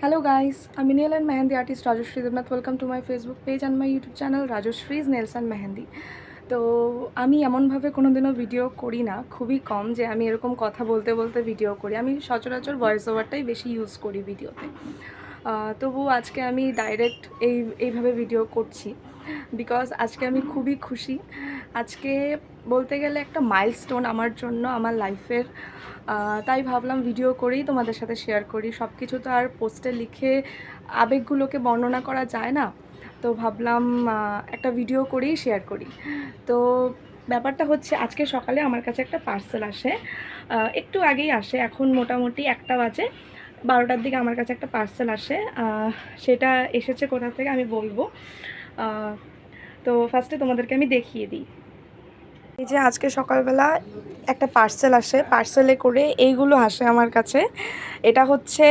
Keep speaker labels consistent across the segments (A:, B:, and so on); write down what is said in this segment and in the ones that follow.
A: Hello guys, I'm Nail and Mehendi artist Rajashri Devnath. Welcome to my Facebook page and my YouTube channel Rajashri's Nails and Mehendi. তো আমি এমনভাবে কোনো দিনও video করি না খুবই কম যে আমি এরকম কথা বলতে বলতে ভিডিও করি আমি সচরাচর ভয়েস ওভারটাই বেশি ইউজ করি ভিডিওতে তবু আজকে আমি ডাইরেক্ট এই এইভাবে ভিডিও করছি বিকজ আজকে আমি খুবই খুশি আজকে বলতে গেলে একটা মাইলস্টোন আমার জন্য, আমার লাইফের তাই ভাবলাম ভিডিও করেই তোমাদের সাথে শেয়ার করি। সব কিছু তো আর পোস্টে লিখে আবেগগুলোকে বর্ণনা করা যায় না। তো ভাবলাম একটা ভিডিও করেই শেয়ার করি। তো ব্যাপারটা হচ্ছে, আজকে সকালে আমার কাছে একটা পার্সেল আসে। একটু আগেই আসে, এখন মোটামুটি একটা বাজে। বারোটার দিকে আমার কাছে একটা পার্সেল আসে। সেটা এসেছে কোথা থেকে আমি বলব। তো ফার্স্টে তোমাদেরকে আমি দেখিয়ে দিই। এই যে আজকে সকালবেলা একটা পার্সেল আসে পার্সেলে করে এইগুলো আসে আমার কাছে। এটা হচ্ছে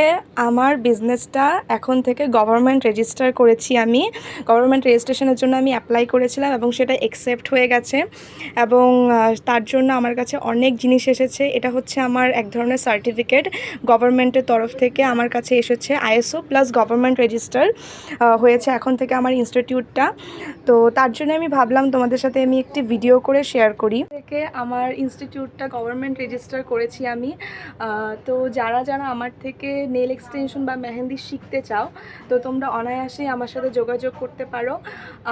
A: আমার বিজনেসটা এখন থেকে গভর্নমেন্ট রেজিস্টার করেছি আমি। গভর্নমেন্ট রেজিস্ট্রেশনের জন্য আমি অ্যাপ্লাই করেছিলাম এবং সেটা একসেপ্ট হয়ে গেছে। এবং তার জন্য আমার কাছে অনেক জিনিস এসেছে। এটা হচ্ছে আমার এক ধরনের সার্টিফিকেট গভর্নমেন্টের তরফ থেকে আমার কাছে এসেছে আইএসও প্লাস গভর্নমেন্ট রেজিস্টার হয়েছে এখন থেকে আমার ইনস্টিটিউটটা তো তার জন্য আমি ভাবলাম তোমাদের সাথে আমি একটি ভিডিও করে শেয়ার করি। থেকে আমার ইনস্টিটিউটটা গভর্নমেন্ট রেজিস্টার করেছি আমি। তো যারা যারা আমার থেকে নেল এক্সটেনশন বা মেহেন্দি শিখতে চাও, তো তোমরা অনায়াসেই আমার সাথে যোগাযোগ করতে পারো।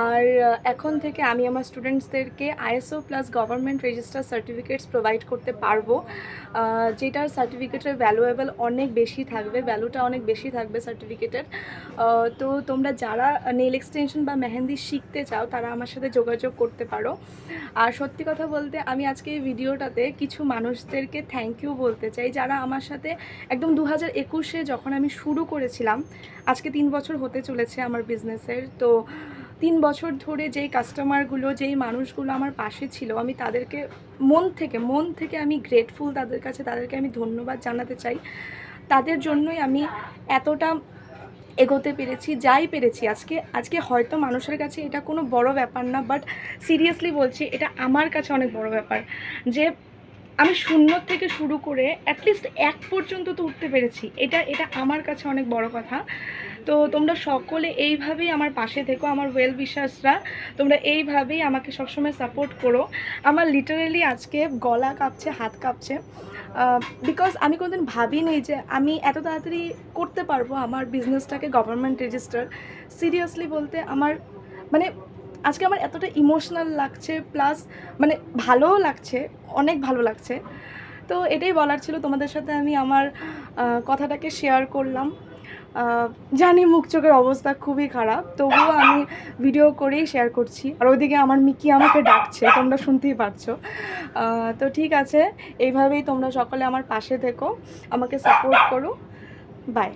A: আর এখন থেকে আমি আমার স্টুডেন্টসদেরকে ISO plus government register certificates provide করতে পারব। যেটার সার্টিফিকেটের ভ্যালুয়েবল অনেক বেশি থাকবে ভ্যালুটা অনেক বেশি থাকবে সার্টিফিকেটের তো তোমরা যারা নেল এক্সটেনশন বা মেহেন্দি শিখতে চাও, তারা আমার সাথে যোগাযোগ করতে পারো। আর সত্যি কথা বলতে, আমি আজকে এই ভিডিওটাতে কিছু মানুষদেরকে থ্যাংক ইউ বলতে চাই, যারা আমার সাথে একদম দু হাজার একুশে যখন আমি শুরু করেছিলাম, আজকে তিন বছর হতে চলেছে আমার বিজনেসের তো তিন বছর ধরে যেই কাস্টমারগুলো যেই মানুষগুলো আমার পাশে ছিল, আমি তাদেরকে মন থেকে মন থেকে আমি গ্রেটফুল তাদের কাছে, তাদেরকে আমি ধন্যবাদ জানাতে চাই। তাদের জন্যই আমি এতটা এগোতে পেরেছি, যাই পেরেছি। আজকে আজকে হয়তো মানুষের কাছে এটা কোনো বড় ব্যাপার না বাট সিরিয়াসলি বলছি, এটা আমার কাছে অনেক বড় ব্যাপার যে আমি শূন্য থেকে শুরু করে অ্যাটলিস্ট এক পর্যন্ত তো উঠতে পেরেছি। এটা এটা আমার কাছে অনেক বড় কথা। তো তোমরা সকলে এইভাবেই আমার পাশে থেকো, আমার ওয়েল বিশ্বাসরা তোমরা এইভাবেই আমাকে সবসময় সাপোর্ট করো। আমার লিটারেলি আজকে গলা কাঁপছে, হাত কাঁপছে। বিকজ আমি কোনোদিন ভাবিনি যে আমি এত তাড়াতাড়ি করতে পারব আমার বিজনেসটাকে গভর্নমেন্ট রেজিস্টার সিরিয়াসলি বলতে আমার মানে আজকে আমার এতটা ইমোশনাল লাগছে প্লাস মানে ভালোও লাগছে, অনেক ভালো লাগছে। তো এটাই বলার ছিল। তোমাদের সাথে আমি আমার কথাটাকে শেয়ার করলাম। জানি মুখ চোখের অবস্থা খুবই খারাপ, তবুও আমি ভিডিও করেই শেয়ার করছি। আর ওইদিকে আমার মিকি আমাকে ডাকছে, তোমরা শুনতেই পারছ। তো ঠিক আছে, এইভাবেই তোমরা সকলে আমার পাশে থেকো, আমাকে সাপোর্ট করো। বাই